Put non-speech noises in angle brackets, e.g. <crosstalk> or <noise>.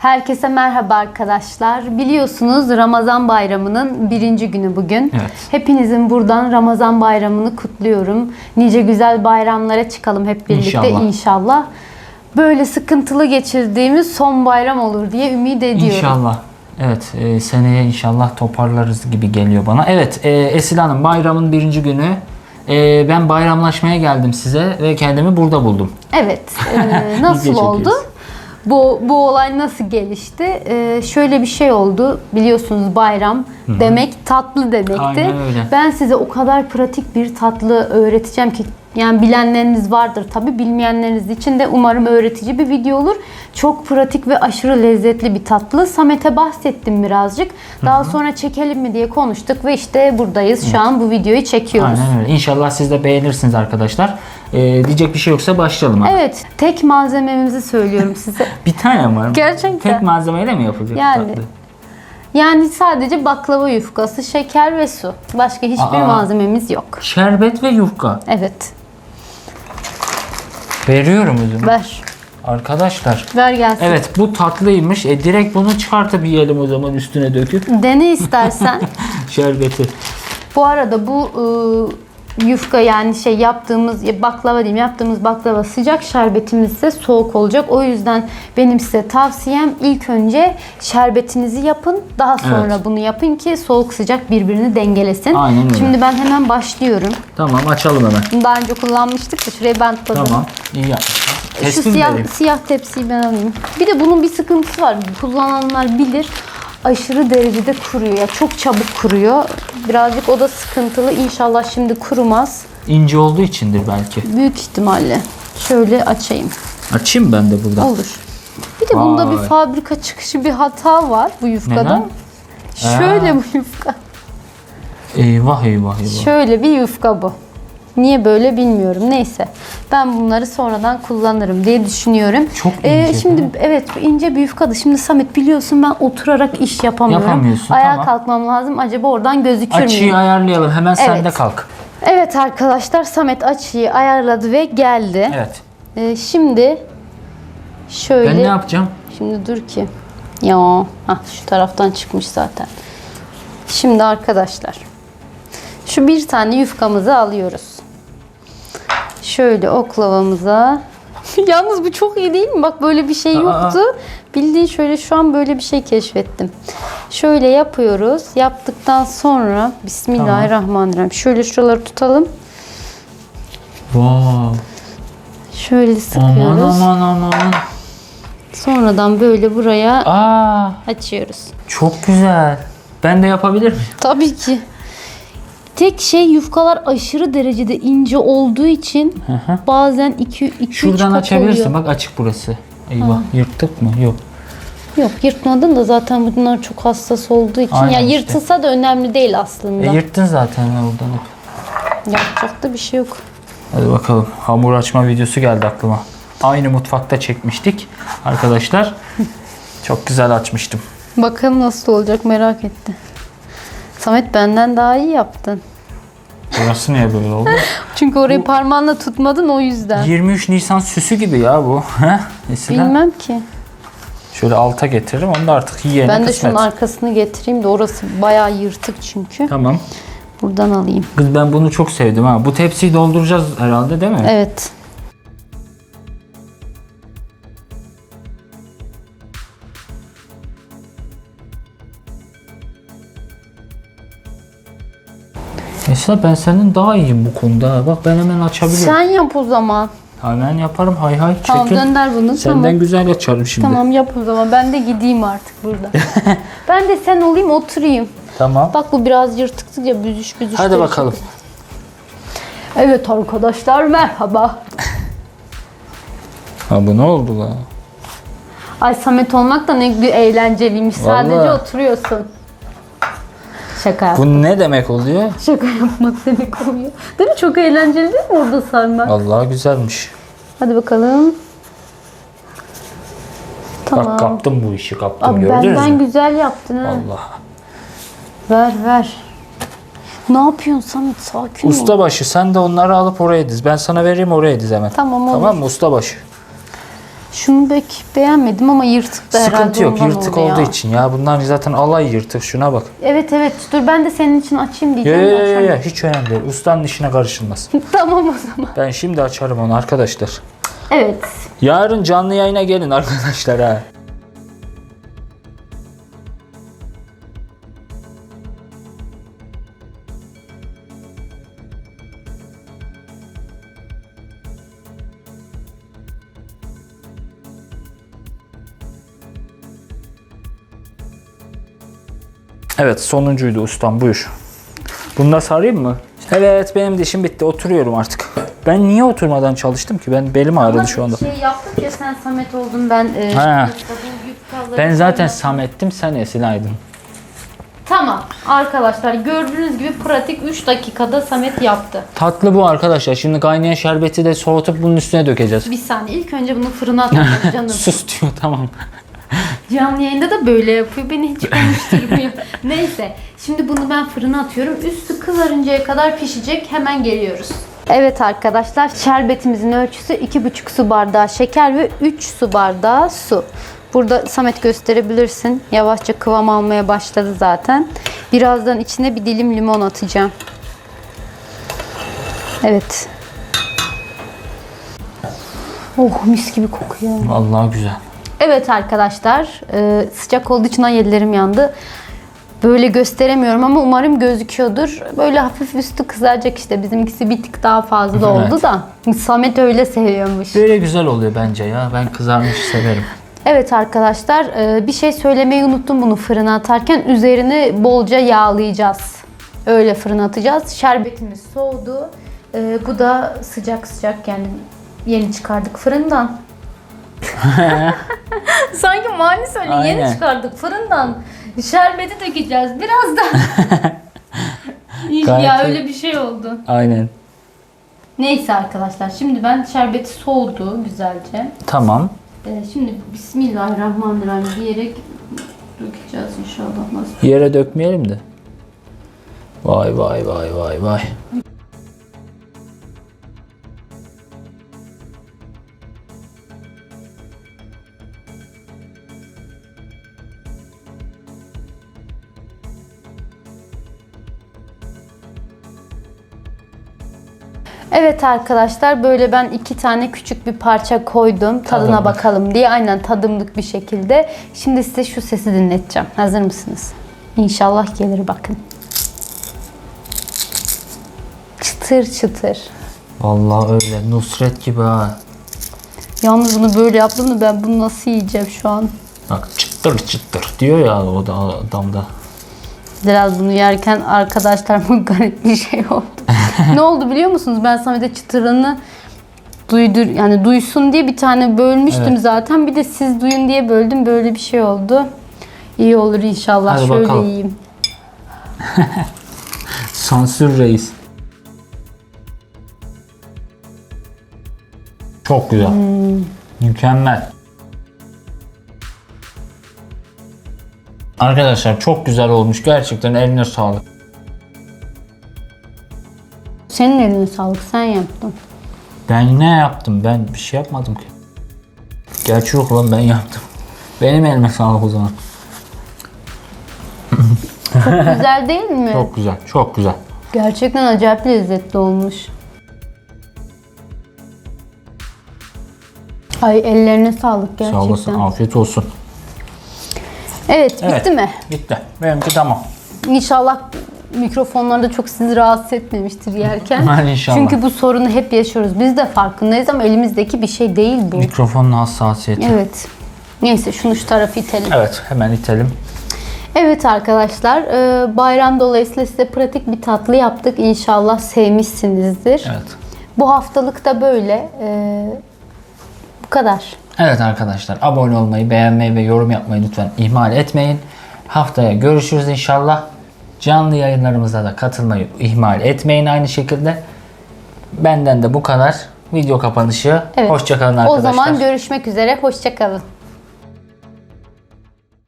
Herkese merhaba arkadaşlar. Biliyorsunuz Ramazan bayramının birinci günü bugün. Evet. Hepinizin buradan Ramazan bayramını kutluyorum. Nice güzel bayramlara çıkalım hep birlikte İnşallah. inşallah. Böyle sıkıntılı geçirdiğimiz son bayram olur diye ümit ediyorum. İnşallah. Evet e, seneye inşallah toparlarız gibi geliyor bana. Evet e, Esil Hanım bayramın birinci günü. E, ben bayramlaşmaya geldim size ve kendimi burada buldum. Evet. e, <laughs> nasıl oldu? Bu, bu olay nasıl gelişti? E, şöyle bir şey oldu. Biliyorsunuz bayram demek tatlı demekti. Aynen öyle. Ben size o kadar pratik bir tatlı öğreteceğim ki yani bilenleriniz vardır tabi bilmeyenleriniz için de umarım öğretici bir video olur. Çok pratik ve aşırı lezzetli bir tatlı. Samet'e bahsettim birazcık. Daha sonra çekelim mi diye konuştuk ve işte buradayız. Şu an bu videoyu çekiyoruz. Aynen öyle. İnşallah siz de beğenirsiniz arkadaşlar. E, diyecek bir şey yoksa başlayalım. abi. Evet, tek malzememizi söylüyorum size. <laughs> Bir tane var. Gerçekten. Tek malzemeyle mi yapılacak Yani. tatlı? Yani sadece baklava yufkası, şeker ve su. Başka hiçbir Aa. malzememiz yok. Şerbet ve yufka. Evet. Veriyorum üzümü. Ver. Arkadaşlar. Ver gelsin. Evet bu tatlıymış. E, direkt bunu çıkartıp yiyelim o zaman üstüne döküp. Dene istersen. <laughs> Şerbeti. Bu arada bu ıı, yufka yani şey yaptığımız ya baklava diyeyim yaptığımız baklava sıcak şerbetimiz ise soğuk olacak. O yüzden benim size tavsiyem ilk önce şerbetinizi yapın. Daha sonra Evet. bunu yapın ki soğuk sıcak birbirini dengelesin. Aynen öyle. Şimdi ben hemen başlıyorum. Tamam açalım hemen. Daha önce kullanmıştık da şuraya bantladım. Tamam. İyi yapmışsın. Şu siyah, vereyim. siyah tepsiyi ben alayım. Bir de bunun bir sıkıntısı var. Kullananlar bilir. Aşırı derecede kuruyor. Ya çok çabuk kuruyor. Birazcık o da sıkıntılı. İnşallah şimdi kurumaz. İnce olduğu içindir belki. Büyük ihtimalle. Şöyle açayım. Açayım ben de buradan. Olur. Bir de bunda bir Vay. fabrika çıkışı bir hata var bu yufkada. Neden? Şöyle Aa. bu yufka. Eyvah eyvah eyvah. Şöyle bir yufka bu. Niye böyle bilmiyorum. Neyse. Ben bunları sonradan kullanırım diye düşünüyorum. Çok Ee, ince, şimdi ha? evet bu ince bir yufkadı. Şimdi Samet biliyorsun ben oturarak iş yapamıyorum. Yapamıyorsun, Ayağa tamam. kalkmam lazım. Acaba oradan gözükür Açıyı müyüm? ayarlayalım. Hemen sen Evet. de kalk. Evet arkadaşlar Samet açıyı ayarladı ve geldi. Evet. Ee, şimdi şöyle Ben ne yapacağım? Şimdi dur ki. Ya, hah, şu taraftan çıkmış zaten. Şimdi arkadaşlar. Şu bir tane yufkamızı alıyoruz. Şöyle oklavamıza. <laughs> Yalnız bu çok iyi değil mi? Bak böyle bir şey Aa. yoktu. Bildiğin şöyle şu an böyle bir şey keşfettim. Şöyle yapıyoruz. Yaptıktan sonra Bismillahirrahmanirrahim. Şöyle şuraları tutalım. Wow. Şöyle Aman sıkıyoruz. aman aman. Sonradan böyle buraya Aa, açıyoruz. çok güzel. Ben de yapabilir miyim? Tabii ki. Tek şey yufkalar aşırı derecede ince olduğu için hı. bazen 2 2 Şuradan açabilirsin. Bak açık burası. Eyvah. Yırttık mı? Yok. Yok yırtmadın da zaten bunlar çok hassas olduğu için Aynen ya işte. yırtılsa da önemli değil aslında. E, yırttın zaten oradan. Yapacak da bir şey yok. Hadi bakalım. Hamur açma videosu geldi aklıma. Aynı mutfakta çekmiştik arkadaşlar. <laughs> Çok güzel açmıştım. Bakalım nasıl olacak merak etti. Samet benden daha iyi yaptın. Burası niye böyle oldu? <laughs> Çünkü orayı parmağınla tutmadın o yüzden. 23 Nisan süsü gibi ya bu. Eskiden Bilmem ki. şöyle alta getiririm. Onu da artık yiyene Ben de kısmet. şunun arkasını getireyim de orası bayağı yırtık çünkü. Tamam. Buradan alayım. Kız ben bunu çok sevdim ha. Bu tepsiyi dolduracağız herhalde değil mi? Evet. Esra ben senin daha iyiyim bu konuda. Bak ben hemen açabilirim. Sen yap o zaman. Hemen yaparım. Hay hay. Tamam Çekil. gönder bunu. Senden tamam. güzel açarım şimdi. Tamam yap o zaman. Ben de gideyim artık burada. <laughs> ben de sen olayım oturayım. Tamam. Bak bu biraz yırtıktı ya büzüş büzüş. Hadi bakalım. Evet arkadaşlar merhaba. Ha bu ne oldu la? Ay Samet olmak da ne eğlenceliymiş. Sadece Vallahi. oturuyorsun. Şaka yap. Bu ne demek oluyor? Şaka yapmak demek oluyor. Değil mi? Çok eğlenceli değil mi orada sarmak? Allah güzelmiş. Hadi bakalım. Tamam. Bak kaptım bu işi kaptım Abi gördünüz benden mü? güzel yaptın ha. Allah. Ver ver. Ne yapıyorsun Samet? Sakin ol. Ustabaşı sen de onları alıp oraya diz. Ben sana vereyim oraya diz hemen. Tamam olur. Tamam mı ustabaşı? Şunu pek beğenmedim ama yırtık da herhalde Sıkıntı yok ondan yırtık oldu olduğu ya. için ya. Bunlar zaten alay yırtık şuna bak. Evet evet dur ben de senin için açayım Ya diyeceğim. ya de ya açamadım. ya hiç önemli değil. Ustanın işine karışılmaz. <laughs> tamam o zaman. Ben şimdi açarım onu arkadaşlar. Evet. Yarın canlı yayına gelin arkadaşlar ha. Evet sonuncuydu ustam buyur. Bunu da sarayım mı? Evet benim de işim bitti oturuyorum artık. Ben niye oturmadan çalıştım ki? Ben belim ağrıdı şu anda. Şey yaptık ya sen Samet oldun ben e, Ha. Ben zaten. Samet'tim sen Esin Aydın. Tamam arkadaşlar gördüğünüz gibi pratik 3 dakikada Samet yaptı. Tatlı bu arkadaşlar. Şimdi kaynayan şerbeti de soğutup bunun üstüne dökeceğiz. Bir saniye ilk önce bunu fırına atacağız <laughs> canım. Sus diyor tamam. Canlı yayında da böyle yapıyor. Beni hiç <laughs> konuşturmuyor. Neyse. Şimdi bunu ben fırına atıyorum. Üstü kızarıncaya kadar pişecek. Hemen geliyoruz. Evet arkadaşlar şerbetimizin ölçüsü 2,5 su bardağı şeker ve 3 su bardağı su. Burada Samet gösterebilirsin. Yavaşça kıvam almaya başladı zaten. Birazdan içine bir dilim limon atacağım. Evet. Oh mis gibi kokuyor. Vallahi güzel. Evet arkadaşlar e, sıcak olduğu için ellerim yandı. Böyle gösteremiyorum ama umarım gözüküyordur. Böyle hafif üstü kızaracak işte. Bizimkisi bir tık daha fazla Evet. oldu da. Samet öyle seviyormuş. Böyle güzel oluyor bence ya. Ben kızarmış severim. Evet arkadaşlar e, bir şey söylemeyi unuttum bunu fırına atarken. Üzerini bolca yağlayacağız. Öyle fırına atacağız. Şerbetimiz soğudu. E, bu da sıcak sıcak yani yeni çıkardık fırından. <laughs> Sanki mani söyle yeni Aynen. çıkardık fırından. Şerbeti dökeceğiz birazdan. <laughs> Ya öyle bir şey oldu. Aynen. Neyse arkadaşlar şimdi ben şerbeti soğudu güzelce. Tamam. Ee, şimdi Bismillahirrahmanirrahim diyerek dökeceğiz inşallah nasıl. Yere dökmeyelim de. Vay vay vay vay vay. Evet arkadaşlar böyle ben iki tane küçük bir parça koydum tadına Tadımlık. bakalım diye aynen tadımlık bir şekilde. Şimdi size şu sesi dinleteceğim. Hazır mısınız? İnşallah gelir bakın. Çıtır çıtır. Vallahi öyle. Nusret gibi ha. Yalnız bunu böyle yaptım da ben bunu nasıl yiyeceğim şu an? Bak çıtır çıtır diyor ya o da adamda. Biraz bunu yerken arkadaşlar bu <laughs> garip bir şey oldu. <laughs> ne oldu biliyor musunuz? Ben Samet'e çıtırını duydur yani duysun diye bir tane bölmüştüm Evet. zaten. Bir de siz duyun diye böldüm. Böyle bir şey oldu. İyi olur inşallah. Hadi Şöyle bakalım. yiyeyim. <laughs> Sansür reis. Çok güzel. Mükemmel. Arkadaşlar çok güzel olmuş. Gerçekten eline sağlık. Senin eline sağlık. Sen yaptın. Ben ne yaptım? Ben bir şey yapmadım ki. Gerçi yok lan ben yaptım. Benim elime sağlık o zaman. Güzel değil mi? <laughs> Çok güzel. Çok güzel. Gerçekten acayip lezzetli olmuş. Ay ellerine sağlık Sağ olasın. gerçekten. Afiyet olsun. Evet, bitti Evet. mi? Bitti. Benimki tamam. İnşallah mikrofonlarda çok sizi rahatsız etmemiştir yerken. <laughs> İnşallah. Çünkü bu sorunu hep yaşıyoruz. Biz de farkındayız ama elimizdeki bir şey değil bu. Mikrofonun hassasiyeti. Evet. Neyse şunu şu tarafı itelim. Evet hemen itelim. Evet arkadaşlar e, bayram dolayısıyla size pratik bir tatlı yaptık. İnşallah sevmişsinizdir. Evet. Bu haftalık da böyle. E, bu kadar. Evet arkadaşlar abone olmayı, beğenmeyi ve yorum yapmayı lütfen ihmal etmeyin. Haftaya görüşürüz inşallah. Canlı yayınlarımıza da katılmayı ihmal etmeyin aynı şekilde. Benden de bu kadar. Video kapanışı. Evet. Hoşçakalın O arkadaşlar. zaman görüşmek üzere. Hoşçakalın.